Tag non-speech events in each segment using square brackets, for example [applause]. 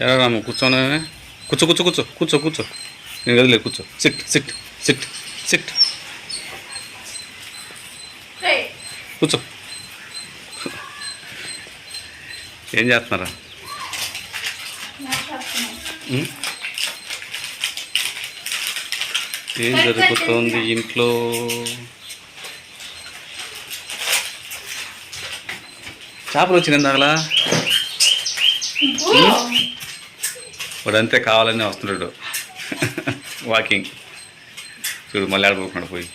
ఎలా రాము కూర్చోనే? కూర్చో కూర్చో కూర్చో కూర్చో కూర్చో. నేను గదిలే కూర్చో. సిట్ సిట్ సిట్ సిట్ కూర్చో. ఏం చేస్తున్నారా? ఉం? ఏం జరుగుతోంది ఇంట్లో? చేపలు వచ్చింది ఇందాకలా? వాడు అంతే కావాలని వస్తున్నాడు. వాకింగ్ చూడు మళ్ళీ ఆడిపోతున్నాడు పోయి.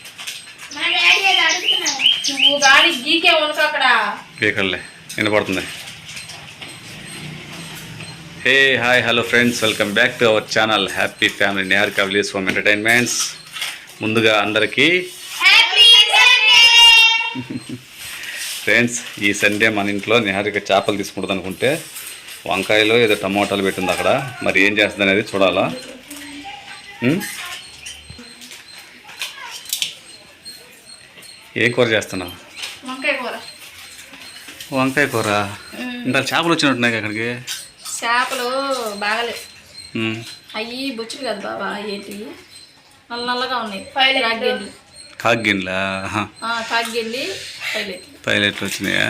నువ్వు గాడి గీకే ఉనకు అక్కడ. పీకర్లే వినపడుతుంది. Hey hi hello friends welcome back to our channel. Happy family Niharika village home entertainments ముందుగా అందరికీ [laughs] ఫ్రెండ్స్ ఈ సండే మన ఇంట్లో నిహారిక చేపలు తీసుకుంటుంది అనుకుంటే వంకాయలో ఏదో టమోటాలు పెట్టింది అక్కడ. మరి ఏం చేస్తుంది అనేది చూడాలా? ఏ కూర చేస్తున్నావు? వంకాయ కూర. వంకాయ కూర? ఇంత చేపలు వచ్చినట్టున్నాయి అక్కడికి. చేపలు బాగలేవు. అయ్యి బొచ్చులు కదా బాబా ఏంటి? నల్ల నల్లగా ఉన్నాయి. కాగ్గెండి పైలెట్ పైలెట్లు. వచ్చినాయా?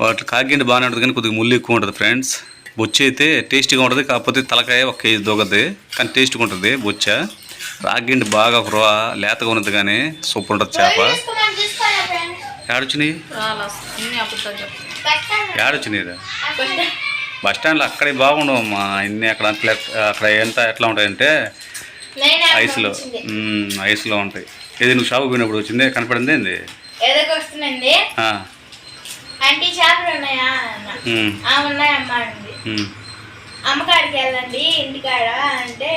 వాటి కాగ్గిండి బాగానే ఉంటుంది కానీ కొద్దిగా ముళ్ళు ఎక్కువ ఉంటుంది ఫ్రెండ్స్. బొచ్చి అయితే టేస్టీగా ఉంటుంది కాకపోతే తలకాయ ఒక కేజీ దూగద్ది కానీ టేస్ట్గా ఉంటుంది బొచ్చ. రాగిండి బాగా ఒక రో లేతగా ఉన్నది కానీ సూపర్ ఉంటుంది చేప. ఏడొచ్చినాయి? ఏడొచ్చినాయి బస్ స్టాండ్లో అక్కడే బాగుండవు మా ఇన్ని అక్కడ అంత అక్కడ ఎంత ఎట్లా ఉంటాయంటే ఐస్లో. ఐస్లో ఉంటాయి. ఏది నువ్వు షాపు పోయినప్పుడు వచ్చింది? కనపడింది ఏంది? అంటే చేపలు ఉన్నాయా? అన్న ఆ ఉన్నాయమ్మా అండి అమ్మకాడికి వెళ్ళండి ఇంటికాడ అంటే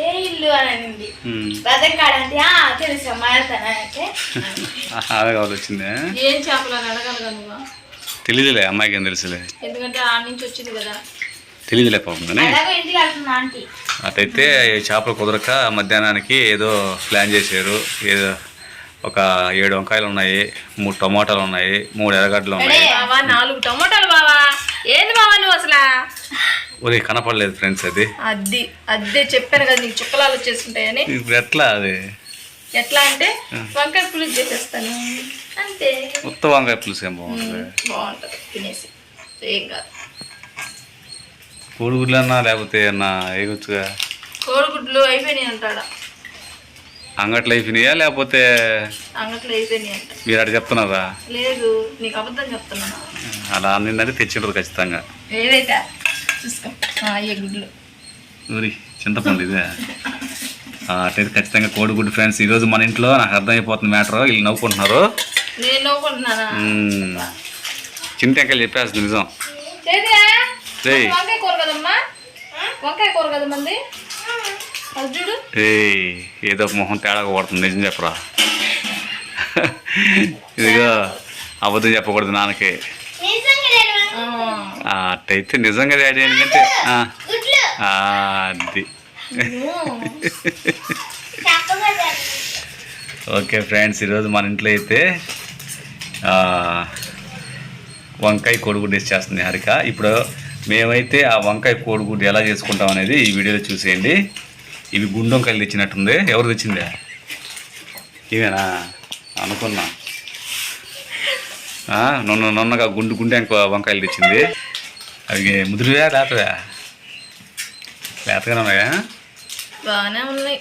ఏ ఇల్లు అని అనింది కాడ అంటే "ఆ, తెలుసు అమ్మా వెళ్తాను అంటే ఆమె కావాలి వచ్చింది. ఏం చేపలు అని అడగలుగా నువ్వు? తెలియదులే అమ్మాయికి ఏం తెలుసులే. ఎందుకంటే ఆ నుంచి వచ్చింది కదా. తెలియదులే పాపం కానీ అలాగే ఇంటికి వెళ్తున్నా ఆంటీ. అటైతే చేపలు కుదరక మధ్యాహ్నానికి ఏదో ప్లాన్ చేశారు. ఏదో ఒక ఏడు వంకాయలు ఉన్నాయి మూడు టమాటాలు ఉన్నాయి మూడు ఎర్రగడ్డలు ఉన్నాయి. బావా నాలుగు టమోటాలు బావా. ఏంది బావా నువ్వు అసలు? ఒరే కనపడలేదు ఫ్రెండ్స్ అది. అద్ది అద్దే చెప్పాను కదా నీకు చుక్కలాలు వచ్చేస్తుంటాయని. ఇప్పుడు ఎట్లా అది? ఎట్లా అంటే వంకాయ పులుసు చేసేస్తాను. అంతే. ఉత్త వంకాయ పులుసు ఏం బాగుంటుంది? బాగుంటుంది తినేసి. ఏం కాదు. కోడిగుడ్లన్నా లేకపోతే అన్నా వేయొచ్చుగా? కోడిగుడ్లు అయిపోయినాయి అంటాడా? అంగట్లో అయిపోయినాయా లేకపోతే అంగట్లో అయిపోయినాయి అంట. మీరు అటు చెప్తున్నారా? లేదు నీకు అబద్ధం చెప్తున్నాను అలా అన్నిందంటే తెచ్చిండ్రు ఖచ్చితంగా. ఏదైతే చూసుకో ఆ, అయ్యే గుడ్లు. ఊరి చింతపండు ఇదే. అటైతే ఖచ్చితంగా కోడిగుడ్డు ఫ్రెండ్స్ ఈరోజు మన ఇంట్లో నాకు అర్థమైపోతుంది మ్యాటర్ వీళ్ళు నవ్వుకుంటున్నారు. మ్మ్. చింతకాయలు చెప్పేస్తుంది నిజం. వంకాయ కూర కదమ్మా? వంకాయ కూర కదా ఏయ్ ఏదో మొహం తేడాగా పడుతుంది నిజం చెప్పరా? ఇదిగో అబద్ధం చెప్పకూడదు నాన్నకి. అట్టయితే నిజంగా డాడీ ఎందుకంటే ఆ, గుడ్లు. ఆ, అది. ఓకే ఫ్రెండ్స్ ఈరోజు మన ఇంట్లో అయితే ఆ, వంకాయ కోడిగుడ్డు వేసి చేస్తుంది హరిక. ఇప్పుడు మేమైతే ఆ వంకాయ కోడిగుడ్డు ఎలా చేసుకుంటాం అనేది ఈ వీడియోలో చూసేయండి. ఇవి గుండు వంకాయలు తెచ్చినట్టుంది. ఎవరు తెచ్చిందే? ఇవేనా? అనుకున్నా. నున్న నున్నగా గుండు గుండె వంకాయలు తెచ్చింది. అవి ముదిరివా లేతవా? లేతగానే ఉన్నాయా? బాగానే ఉన్నాయి.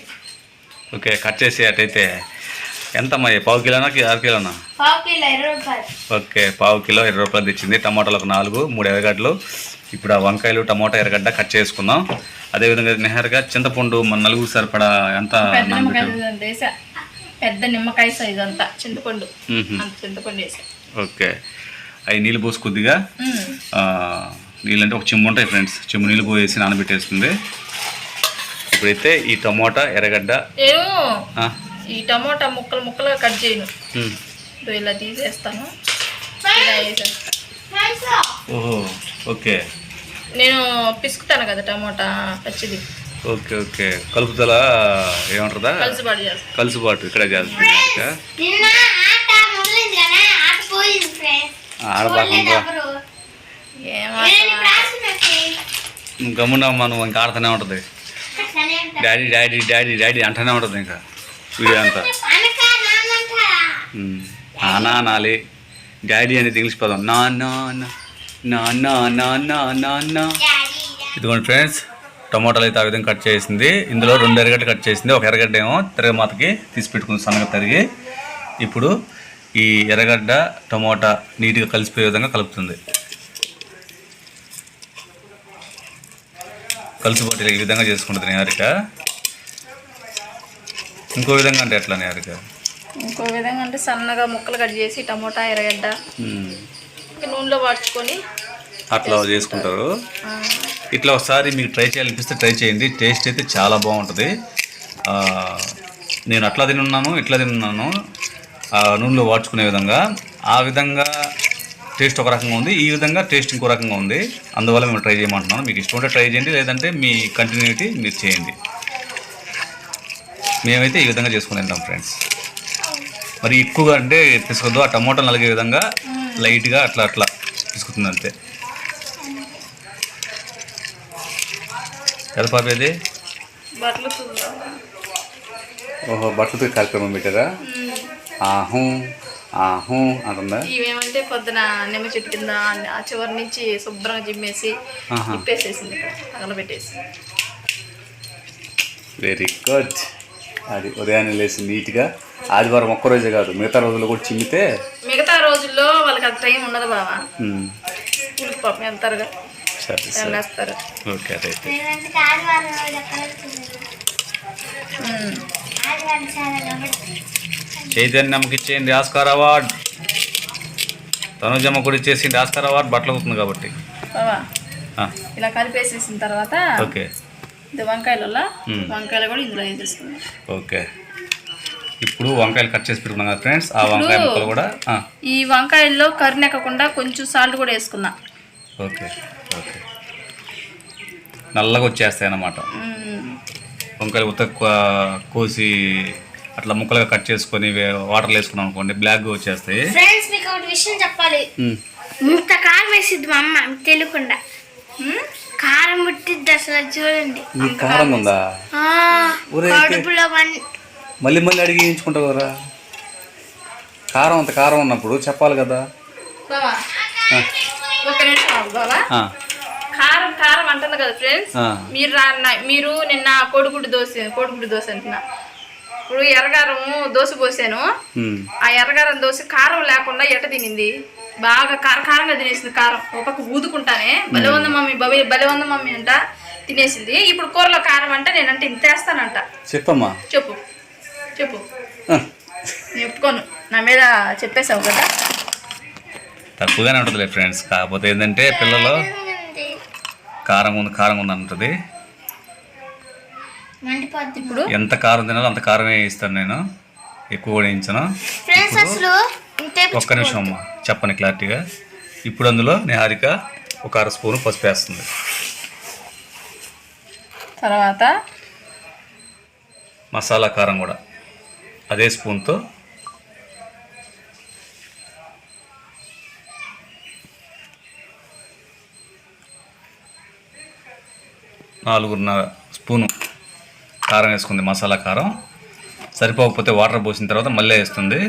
ఓకే కట్ చేసి అటైతే ఎంతమ్మా పావు కిలోనా అర కిలోనా? ఓకే పావు కిలో ఇరవై రూపాయలు తెచ్చింది. టమాటాలు ఒక నాలుగు మూడు ఎర్రగడ్డలు ఇప్పుడు ఆ వంకాయలు టమాటా ఎర్రగడ్డ కట్ చేసుకుందాం. అదేవిధంగా నెహర్గా చింతపండు మన నలుగురు సరిపడా ఎంత పెద్ద నిమ్మకాయ? సైజు అంతా చింతపండు. చింతపండు వేసా. ఓకే. అవి నీళ్ళు పోసి కొద్దిగా నీళ్ళు అంటే ఒక చెంబు ఉంటాయి ఫ్రెండ్స్. చెంబు నీళ్ళు పోసి నానబెట్టేస్తుంది. ఇప్పుడైతే ఈ టమోటా ఎర్రగడ్డ. ఈ టమోటా ముక్కలు ముక్కలుగా కట్ చేయను. ఇలా తీసేస్తాను? ఓహో. ఓకే. నేను పిసుకుతాను కదా టమోటా పచ్చిది. Okay okay. కలుపుదల ఏమంటుందా? కలుసుబాటు ఇక్కడ చేస్తుంది గమ్మున మనం ఇంకా ఆడుతూనే ఉంటుంది. డాడీ డాడీ డాడీ డాడీ అంటూనే ఉంటుంది ఇంకా వీడియో అంతా. నానాలి డాడీ అనేది ఇంగ్లీష్ పదం. నా నా. నా నా నా నా నా నా. నా డాడీ, ఇదిగోండి ఫ్రెండ్స్ టమాటాలు అయితే ఆ విధంగా కట్ చేసింది. ఇందులో రెండు ఎర్రగడ్డ కట్ చేసింది. ఒక ఎర్రగడ్డ ఏమో తిరగమాతకి తీసి పెట్టుకుంది సన్నగా తరిగి ఇప్పుడు ఈ ఎర్రగడ్డ టమోటా నీట్గా కలిసిపోయే విధంగా కలుపుతుంది. కలిసిపోతే ఈ విధంగా చేసుకుంటుంది నేహారిక ఇంకో విధంగా అంటే ఎట్లా నేహారిక ఇంకో విధంగా అంటే సన్నగా ముక్కలు కట్ చేసి టమోటా ఎర్రగడ్డ. ఇంకా నూనెలో వాడుచుకొని అట్లా చేసుకుంటారు. ఇట్లా ఒకసారి మీకు ట్రై చేయాలనిపిస్తే ట్రై చేయండి. టేస్ట్ అయితే చాలా బాగుంటుంది. నేను అట్లా తినున్నాను ఇట్లా తినున్నాను. ఆ నూనెలో వాడ్చుకునే విధంగా. ఆ విధంగా టేస్ట్ ఒక రకంగా ఉంది ఈ విధంగా టేస్ట్ ఇంకో రకంగా ఉంది. అందువల్ల మేము ట్రై చేయమంటున్నాను. మీకు ఇష్టం ఉంటే ట్రై చేయండి లేదంటే మీ కంటిన్యూటీ మీరు చేయండి. మేమైతే ఈ విధంగా చేసుకుని తింటాం ఫ్రెండ్స్. మరి ఎక్కువగా అంటే పిసుకొద్దు ఆ టమోటాలు నలిగే విధంగా లైట్గా అట్లా అట్లా పిసుకుతుంది అంతే. కదా పాప ఇది ఓహో బట్టలతో కార్యక్రమం పెట్టారా ఆహు ఆహు అంటుందా? ఇవేమంటే పొద్దున నిమ్మ చెట్టు కింద ఆ చివరి నుంచి శుభ్రంగా జిమ్మేసి ఆహా. ఇప్పేసేసింది ఇక్కడ తగలబెట్టేసి వెరీ గుడ్ అది ఉదయాన్నే లేచి నీట్గా ఆదివారం ఒక్క రోజే కాదు మిగతా రోజుల్లో కూడా చిమ్మితే మిగతా రోజుల్లో వాళ్ళకి అంత టైం ఉండదు బావా. స్కూల్కి పాపం వెళ్తారుగా. సరే సరే. వెళ్ళేస్తారు ఓకే అదైతే చైతన్యంకి ఇచ్చేయండి ఆస్కార్ అవార్డ్. తనుజమ్మ కూడా ఇచ్చేసింది ఆస్కార్ అవార్డ్ బట్టలు అవుతుంది కాబట్టి. బావా. ఆ, ఇలా కలిపేసేసిన తర్వాత ఓకే. ఇది వంకాయలలో మ్మ్. వంకాయలు కూడా ఇందులో వేసేసుకున్నాం ఓకే. ఇప్పుడు వంకాయలు కట్ చేసి పెట్టుకున్నాం కదా ఫ్రెండ్స్ ఆ వంకాయ ముక్కలు కూడా ఆ, ఈ వంకాయల్లో కరినెక్కకుండా కొంచెం సాల్ట్ కూడా వేసుకున్నా. Okay okay. నల్లగా వచ్చేస్తాయి అన్నమాట. వంకాయలు ఉత్త కోసి అట్లా ముక్కలుగా కట్ చేసుకొని వాటర్లో వేసుకున్నాం అనుకోండి బ్లాక్గా వచ్చేస్తాయి. ఫ్రెండ్స్ మీకు ఒకటి విషయం చెప్పాలి. ఇంత కారం వేసిద్ది మా అమ్మ తెలియకుండా? కారం పుట్టిద్ది అసలు చూడండి. కారం ఉందా? ఊరే కడుపులో మళ్ళీ మళ్ళీ అడిగి వేయించుకుంటావు కదా కారం అంత కారం ఉన్నప్పుడు చెప్పాలి కదా. కారం కారం అంటుంది కదా ఫ్రెండ్స్. మీరు రా- మీరు నిన్న కోడిగుడ్డు దోశ కోడిగుడ్డు దోశ అంటున్నా. ఇప్పుడు ఎర్రగారము దోశ పోసాను. ఆ ఎర్రగారం దోశ కారం లేకుండా ఎట్ట తినింది? బాగా కార కారంగా తినేసింది కారం. ఒక పక్క ఊదుకుంటానే. భలే ఉంది మమ్మీ బవి భలే ఉంది మమ్మీ అంట తినేసింది. ఇప్పుడు కూరలో కారం అంటే నేనంటే ఇంత వేస్తానంట. చెప్పమ్మా. చెప్పు చెప్పు. నేను ఒప్పుకోను నా మీద చెప్పేశావు కదా. తక్కువగానే ఉంటుందిలే ఫ్రెండ్స్. కాకపోతే ఏంటంటే పిల్లలు కారం ఉంది కారం ఉంది అంటుంది. ఇప్పుడు? ఎంత కారం తినాలో అంత కారమే ఇస్తాను నేను. ఎక్కువ వేయించను? ఫ్రెండ్స్ అసలు ఇంతే ఒక్క నిమిషం అమ్మ చెప్పని క్లారిటీగా. ఇప్పుడు అందులో నిహారిక ఒక అర స్పూను పసుపు వేస్తుంది. తర్వాత మసాలా కారం కూడా. అదే స్పూన్తో నాలుగున్నర స్పూను కారం వేసుకుంది మసాలా కారం. సరిపోకపోతే వాటర్ పోసిన తర్వాత మళ్ళీ వేస్తుంది.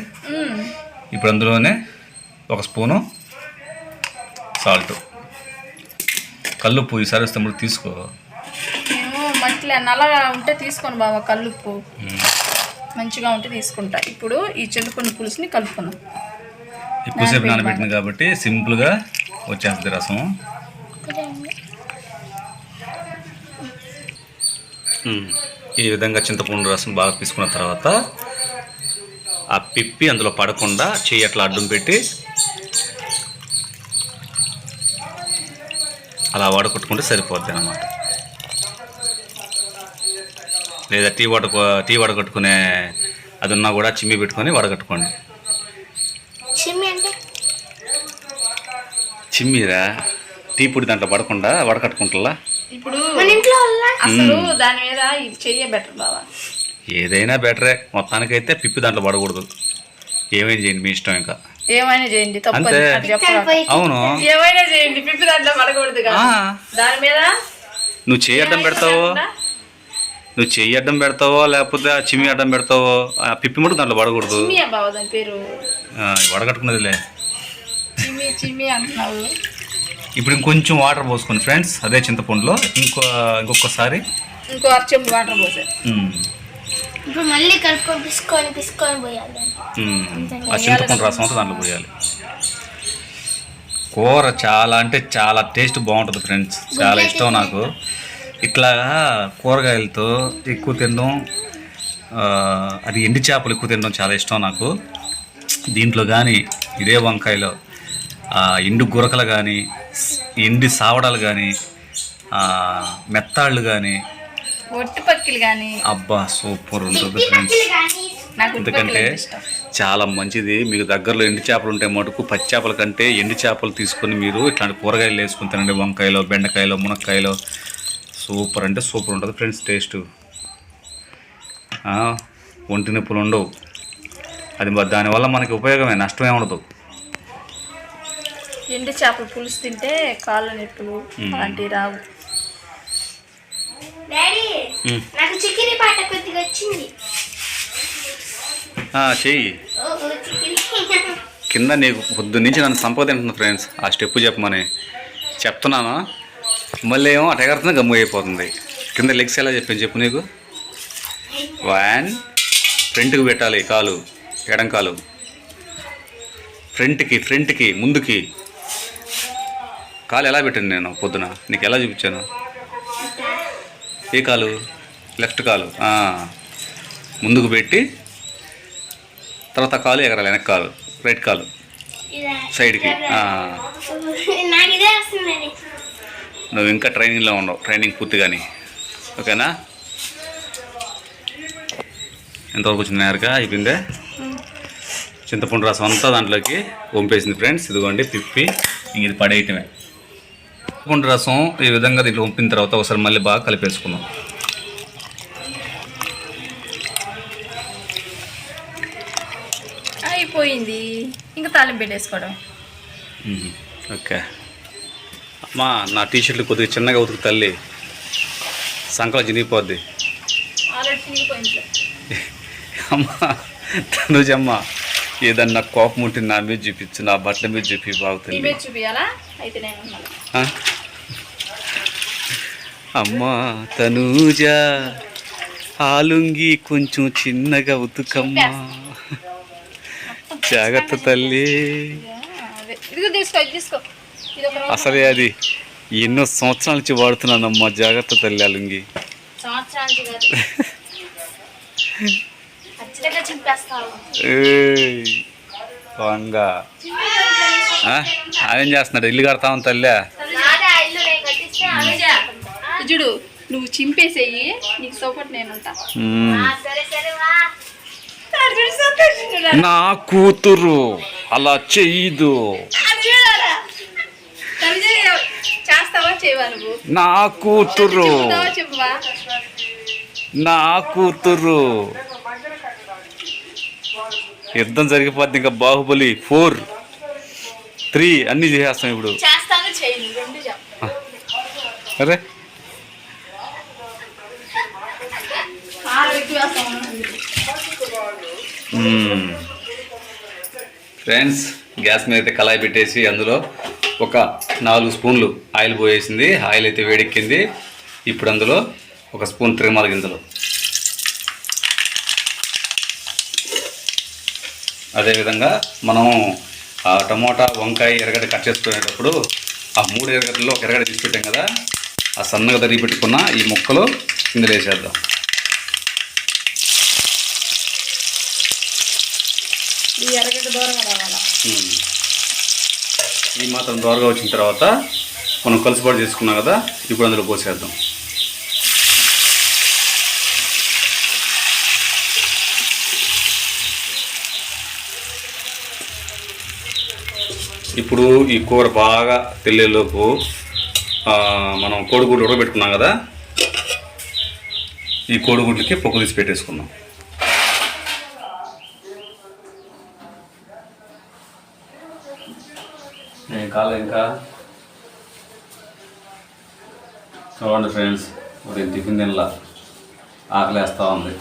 ఇప్పుడు అందులోనే ఒక స్పూను సాల్ట్. కల్లుప్పు ఈసారి వస్తే ఇప్పుడు తీసుకో. నల్లగా ఉంటే తీసుకోను బాబా కల్లుప్పు. మంచిగా ఉంటే తీసుకుంటా. ఇప్పుడు ఈ చింతపండు పులుసుని కలుపుకుందాం ఎక్కువసేపు నానబెట్టింది కాబట్టి సింపుల్గా వచ్చేస్తుంది రసం. ఉమ్. ఈ విధంగా చింతపండు రసం బాగా తీసుకున్న తర్వాత ఆ పిప్పి అందులో పడకుండా చెయ్యి అట్లా అడ్డం పెట్టి అలా వడకొట్టుకుంటే సరిపోద్ది అన్నమాట. లేదా టీ వడ టీ వడగట్టుకునే అది ఉన్నా కూడా చిమ్మి పెట్టుకొని వడగట్టుకోండి చిమ్మిరా? టీ పొడి దాంట్లో పడకుండా వడకట్టుకుంటా ఇప్పుడు మన ఇంట్లో అసలు దాని మీద ఇది చెయ్యే బెటర్ బావా. ఏదైనా బెటరే మొత్తానికైతే పిప్పి దాంట్లో పడకూడదు. ఏమైనా చేయండి మీ ఇష్టం ఇంకా. ఏమైనా చేయండి తప్పదు అంతే. అది చెప్పరా? అవును. ఏమైనా చేయండి పిప్పి దాంట్లో పడకూడదు ఆ, దాని మీద నువ్వు చెయ్యి అడ్డం పెడతావో? నువ్వు చెయ్యి అడ్డం పెడతావో లేకపోతే ఆ చిమ్మి అడ్డం పెడతావో ఆ పిప్పి మటుకు దాంట్లో పడకూడదు. చిమ్మియా బావ దాని పేరు. ఆ, వడగట్టుకున్నదిలే. చిమ్మి చిమ్మి అంటున్నావు. ఇప్పుడు ఇంకొంచెం వాటర్ పోసుకోండి ఫ్రెండ్స్ అదే చింతపండులో. ఇంకో ఇంకొకసారి. ఇంకో అరచెంపు వాటర్ పోసారు ఉమ్, ఇప్పుడు మళ్ళీ కలుపుకొని పిసుకొని పిసుకొని పోయాలి. ఉమ్, ఆ చింతపండు రసం అంతా దాంట్లో పోయాలి. కూర చాలా అంటే చాలా టేస్ట్ బాగుంటుంది ఫ్రెండ్స్. చాలా ఇష్టం నాకు. ఇట్లా కూరగాయలతో ఎక్కువ తినడం ఆ, అది ఎండి చేపలు ఎక్కువ తినడం చాలా ఇష్టం నాకు. దీంట్లో కానీ ఇదే వంకాయలో ఎండు గురకలు కానీ ఎండి సావడాలు కానీ మెత్తాళ్ళు కానీ కానీ అబ్బా సూపర్ ఉంటుంది ఫ్రెండ్స్. ఎందుకంటే చాలా మంచిది. మీకు దగ్గరలో ఎండు చేపలు ఉంటే మటుకు పచ్చి చేపల కంటే ఎండు చేపలు తీసుకొని మీరు ఇట్లాంటి కూరగాయలు వేసుకుని తినండి. వంకాయలో బెండకాయలో మునక్కాయలో. సూపర్ అంటే సూపర్ ఉంటుంది ఫ్రెండ్స్ టేస్ట్. ఒంటి నొప్పులు ఉండవు. అది దానివల్ల మనకి ఉపయోగమే నష్టమే ఉండదు. ఎండు చేపల పులుసు తింటే కాళ్ళ నొప్పులు అలాంటివి రావు. డాడీ ఉమ్. నాకు చికెన్ పాట కొద్దిగా వచ్చింది. ఆ, చెయ్యి. కింద నీకు పొద్దు నుంచి నన్ను సంపాదింటుంది ఫ్రెండ్స్. ఆ స్టెప్ చెప్పమని. చెప్తున్నాను? మళ్ళీ ఏమో అటగడుతున్నా గమ్ము అయిపోతుంది. కింద లెగ్స్ ఎలా చెప్పాను చెప్పు నీకు. వన్ ఫ్రంట్కి పెట్టాలి కాలు ఎడం కాలు. ఫ్రంట్కి ఫ్రంట్కి ముందుకి. కాలు ఎలా పెట్టాను నేను పొద్దున? నీకు ఎలా చూపించాను? ఏ కాలు? లెఫ్ట్ కాలు. ముందుకు పెట్టి తర్వాత కాలు ఎగరాలి వెనక కాలు రైట్ కాలు సైడ్కి. నువ్వు ఇంకా ట్రైనింగ్లో ఉండవు ట్రైనింగ్ పూర్తిగాని ఓకేనా? ఎంతవరకు వచ్చింది నేరుగా అయిపోయిందే? చింతపండు రసం అంతా దాంట్లోకి వంపేసింది ఫ్రెండ్స్. ఇదిగోండి పిప్పి. ఇంక ఇది పడేయటమే. చింతపండు రసం ఈ విధంగా దీంట్లో వంపిన తర్వాత ఒకసారి మళ్ళీ బాగా కలిపేసుకుందాం అయిపోయింది. ఇంకా తాలింపు పెట్టేసుకోవడం. ఓకే. అమ్మా నా టీషర్ట్లు కొద్దిగా చిన్నగా ఉతుకు తల్లి. సంకల చినిగిపోద్ది. అమ్మా తనుజమ్మ ఏదన్నా కోపం ఉంటే నా మీద చూపించు నా బట్టల మీద చూపి బాగుతుంది మీద చూపియాలా అయితే నేను ఉన్నాను. ఆ? అమ్మా తనూజ ఆలుంగి కొంచెం చిన్నగా ఉతుకమ్మా. జాగ్రత్త తల్లి. అసలే అది ఎన్నో సంవత్సరాల నుంచి వాడుతున్నానమ్మా జాగ్రత్త తల్లి అలుంగి వంగ? ఆయన చేస్తున్నాడు ఇల్లు కడతామని తల్లి. చూడు నువ్వు చింపేసేయి నీకు సపోర్ట్ నేనుంటా. సంతోషించుడా. నా కూతురు అలా చెయ్యదు అది చూడాలా? తను చేయ- చేస్తావా చేయవా నువ్వు? నా కూతురు. నా కూతురు. యుద్ధం జరిగిపోద్ది ఇంకా బాహుబలి ఫోర్. త్రీ అన్నీ చేసేస్తాం ఇప్పుడు. అరే కారం ఎక్కువ వేస్తాను Hmm. ఫ్రెండ్స్ గ్యాస్ మీద అయితే కళాయి పెట్టేసి అందులో ఒక నాలుగు స్పూన్లు ఆయిల్ పోయేసింది. ఆయిల్ అయితే వేడెక్కింది. ఇప్పుడు అందులో ఒక స్పూన్ తిరుమల గింజలు. అదేవిధంగా మనం ఆ టమోటా వంకాయ ఎరగడ్డ కట్ చేసుకునేటప్పుడు ఆ మూడు ఎరగడ్డలో ఒక ఎరగడ తీసి పెట్టాం కదా ఆ సన్నగా తరిగి పెట్టుకున్న ఈ ముక్కలు ఇందులో వేసేద్దాం. ఈ ఎర్రగడ్డ దూరంగా రావాలి? ఈ మాత్రం దూరంగా వచ్చిన తర్వాత మనం కలిసిపాటు చేసుకున్నాం కదా ఇప్పుడు అందులో పోసేద్దాం. ఇప్పుడు ఈ కూర బాగా తెల్లేలోపు మనం కోడిగుడ్లు ఉడకబెట్టుకున్నాం కదా ఈ కోడిగుడ్లకి పొక్కు తీసి పెట్టేసుకున్నాం ఏం కాలేదు ఇంకా. చూడండి ఫ్రెండ్స్ ఉదయం టిఫిన్ తినలా. ఆకలి వేస్తూ ఉంది.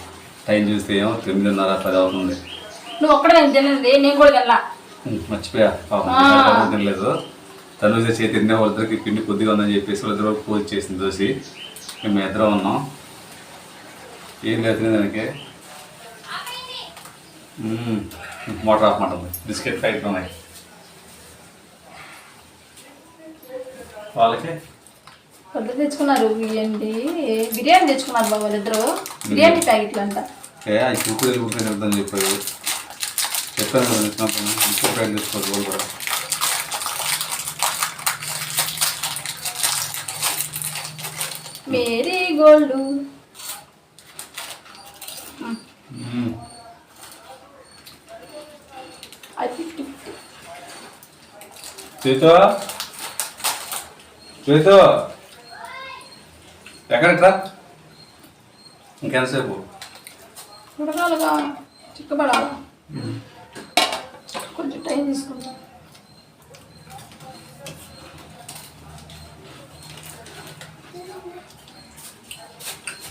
టైం చూస్తే ఏమో తొమ్మిదిన్నర పది అవుతుంది. నువ్వు ఒక్కడే తినండి నేను కూడా తినలా. మర్చిపోయా. పాపం తినలేదు. తనుజ చేతి తిన్నా వాళ్ళిద్దరికి పిండి కొద్దిగా ఉందని చెప్పేసి వాళ్ళిద్దరు పూజ చేసింది దోసి మేము ఇద్దరం ఉన్నాం. ఏం లేదు మ్మ్. మోటార్ ఆఫ్ మాట బిస్కెట్ ప్యాకెట్ ఉన్నాయి. వాళ్ళకి? పెద్ద తెచ్చుకున్నారు ఏంటి బిర్యానీ తెచ్చుకున్నారు బాబు వాళ్ళిద్దరు. బిర్యానీ ప్యాకెట్లు అంట ఏ అది కుక్కు వెళ్ళిపోతే చెప్తాను చెప్పారు చెప్పాను కదా వచ్చినప్పుడు ఇంకో ప్యాకెట్ తెచ్చుకోవాలి వాళ్ళు కూడా. Marie gold. అది ఫిఫ్టీ ఫిఫ్టీ చేతో చేతో ఎక్కడికి రా ఇంకెంతసేపు? ఉడకాలుగా చిక్కబడాలి? కొంచెం టైం తీసుకుంటాం.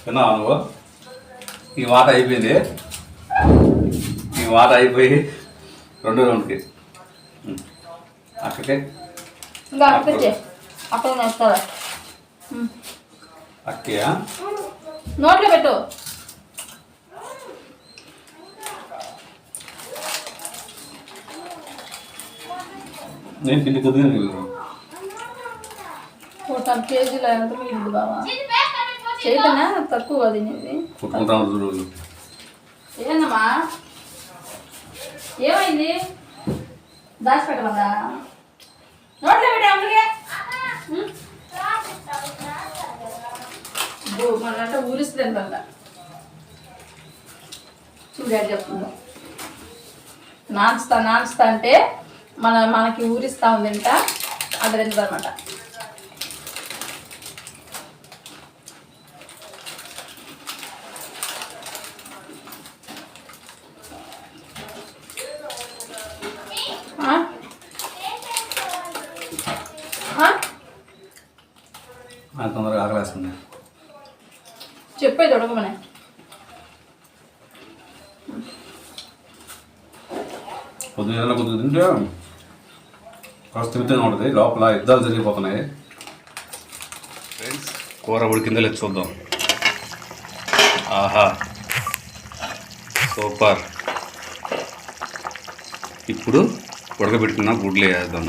విన్నావా నువ్వు? ఈ మాట అయిపోయింది. ఈ మాట అయిపోయి రెండో రౌండ్కి. అక్కడికే. ఇంకా అక్కడ వేస్తారా అక్కయ్యా నోట్లో పెట్టు. నేను పిండి కొద్దిగా. ఒక కేజీలు ఎంత మిగిలింది బావా. చేయకనా తక్కువ తినేది. కొట్టుకుంటాను చూడు. ఏందమ్మా? ఏమైంది? దాచిపెట్టమన్నా నోట్లో పెట్టే అమ్మకే మనంటే ఊరిస్తుంది ఎంత చూడాడు చెప్తుందా? నాన్స్తా నాన్స్తా అంటే మన మనకి ఊరిస్తా ఉందంట అది అనమాట ఆ? ఆ? నాకు తొందరగా ఆకలేస్తుంది చెప్పేది ఉడకమనే పొద్దున్న కొద్దిగా తింటే కాస్త తిరుగుతూనే ఉంటుంది లోపల యుద్ధాలు జరిగిపోతున్నాయి ఫ్రెండ్స్ కూర ఉడికిందో లేదు చూద్దాం ఆహా సూపర్ ఇప్పుడు ఉడకబెట్టుకున్న గుడ్లు వేద్దాం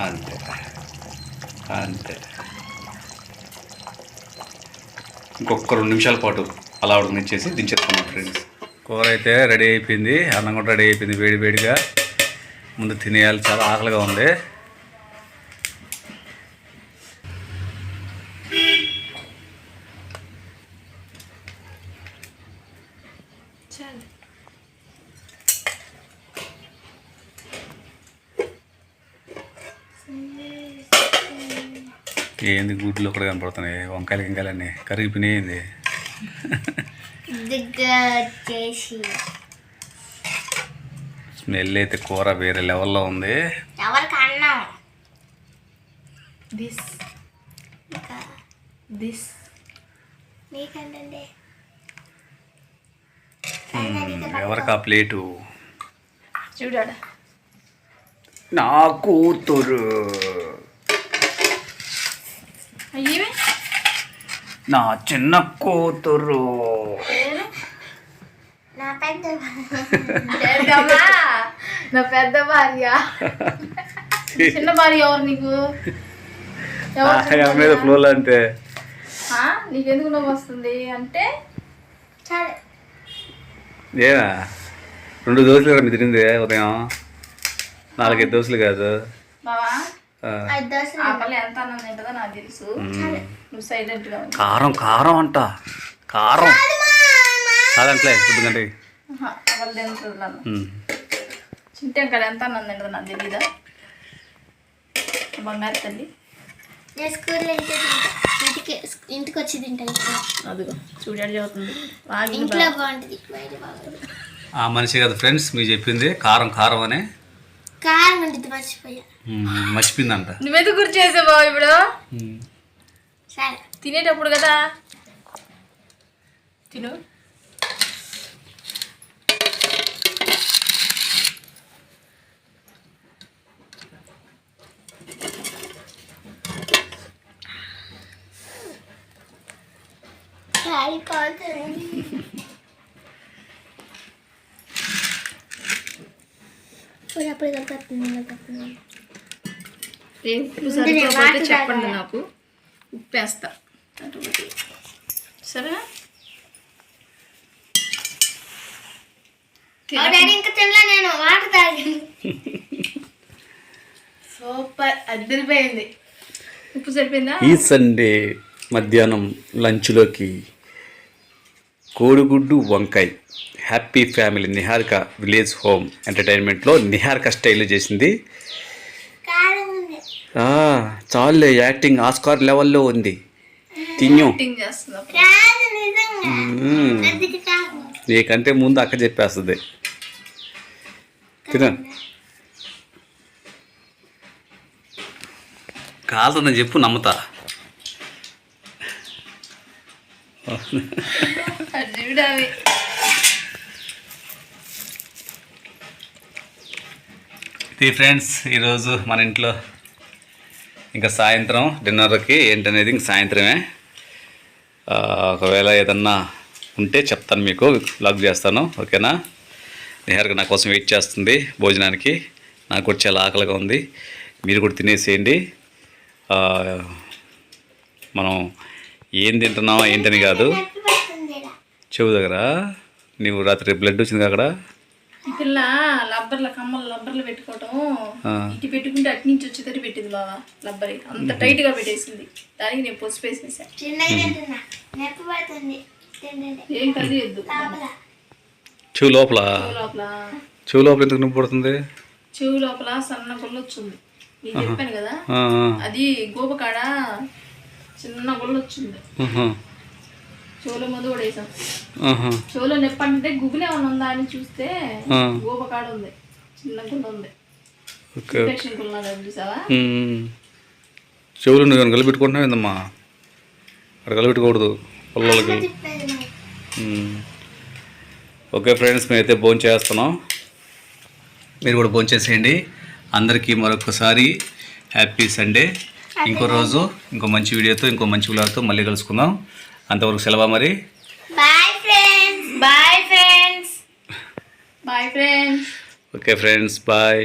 అంతే అంతే ఇంకొక రెండు నిమిషాల పాటు అలా ఉడకనిచ్చేసి దించేసుకున్నాం ఫ్రెండ్స్ కూర అయితే రెడీ అయిపోయింది. అన్నం కూడా రెడీ అయిపోయింది వేడి వేడిగా. ముందు తినేయాలి చాలా ఆకలిగా ఉంది. ఏంది గుడ్లు కూడా కనపడుతున్నాయి వంకాయలు గింకాయలన్నీ కరిగిపోయినాయింది చేసి స్మెల్ అయితే కూర వేరే లెవెల్లో ఉంది. ఎవరికి అన్నం? దిస్. ఇంకా? దిస్. నీకంటే ఎవరికి ఆ ప్లేటు? చూడాడు? నా కూతురు. అయ్యేవి? నా చిన్న కూతురు. నా పెద్ద ఏంటమ్మా నా పెద్ద భార్య. చిన్న భార్య ఎవరు నీకు? మీద? ఫ్లోలో అంటే. ఆ? నీకెందుకు నవ్వు వస్తుంది? అంటే? ఏనా? రెండు దోశలు కదా మీరు తిరింది ఉదయం? నాలుగైదు దోశలు కాదు. బావా? కారం కారం అంట. కారం. కాదంట్లే నన్ను? చింటే ఇక్కడ ఎంత అన్నం తింటుందో నాకు తెలీదా? బంగారు తల్లి. ఇంటికి వచ్చి తింటాను అదిగో చదువుతుంది ఇంట్లో. బాగుంటుంది ఆ మనిషి కదా ఫ్రెండ్స్ మీరు చెప్పింది కారం కారం అని. కారం ఉంటుంది మర్చిపోయా. మర్చిపోయిందంట. నువ్వెందుకు గుర్తు చేసావు ఇప్పుడు? తినేటప్పుడు కదా. తిను. అప్పుడు ఏ ఉప్పు సరిపోతే చెప్పండి? నాకు. ఉప్పేస్తా. అటువంటి సరేనా ఇంకా తినలే నేను? వాటర్ తాగాను. సూపర్ అద్దరిపోయింది. ఉప్పు సరిపోయిందా? ఈ సండే మధ్యాహ్నం లంచ్లోకి కోడిగుడ్డు వంకాయ. Happy family. Niharika village home ఎంటర్టైన్మెంట్లో Niharika స్టైల్లో చేసింది. చాలులే యాక్టింగ్ ఆస్కార్ లెవెల్లో ఉంది. తిన్ను. నీకంటే ముందు అక్క చెప్పేస్తుంది. తిన. కాలుతుందని చెప్పు నమ్ముతా. ఇది ఫ్రెండ్స్ ఈరోజు మన ఇంట్లో ఇంకా సాయంత్రం డిన్నర్కి ఏంటనేది ఇంక సాయంత్రమే. ఒకవేళ ఏదన్నా ఉంటే చెప్తాను మీకు బ్లాగ్ చేస్తాను ఓకేనా? నిహారిక నా కోసం వెయిట్ చేస్తుంది భోజనానికి. నాకు కూడా చాలా ఆకలిగా ఉంది. మీరు కూడా తినేసేయండి. మనం ఏం తింటున్నామా ఏంటని కాదు. చెవు దగ్గర? నీవు రాత్రి బ్లడ్ వచ్చింది అక్కడ? పిల్ల లబ్బర్ల కమ్మలు లబ్బర్లు పెట్టుకోవటం. ఇటు పెట్టుకుంటే అటు నుంచి వచ్చేటట్టు పెట్టింది బావా లబ్బరి. అంత టైట్గా పెట్టేసింది. దానికి నేను పసుపు వేసేసా. ఏం కలియద్దు లోపల. చెవు లోపల? చెవు లోపల. ఎందుకు నొప్పి పడుతుంది? చెవు లోపల సన్న గుల్ల వచ్చింది నేను చెప్పాను కదా. అది గోపకాడ చిన్న గుల్ల వచ్చింది చెవులో మందు కూడా వేసాం. నొప్పి అంటే గుబులు ఏమైనా ఉందా అని చూస్తే. గోపకాడ ఉంది. చిన్న ఇన్ఫెక్షన్ చూసావా. చెవులు నువ్వు కలిపెట్టుకుంటున్నావు ఏందమ్మా? అక్కడ కలిపెట్టుకోకూడదు పిల్లలకి. ఓకే ఫ్రెండ్స్ మేమైతే భోజనం చేస్తున్నాం. మీరు కూడా భోజనం చేసేయండి. అందరికీ మరొకసారి హ్యాపీ సండే. ఇంకో రోజు ఇంకో మంచి వీడియోతో ఇంకో మంచి వీడియోతో మళ్ళీ కలుసుకుందాం. అంతవరకు సెలవా మరి? Bye friends bye friends bye friends okay friends bye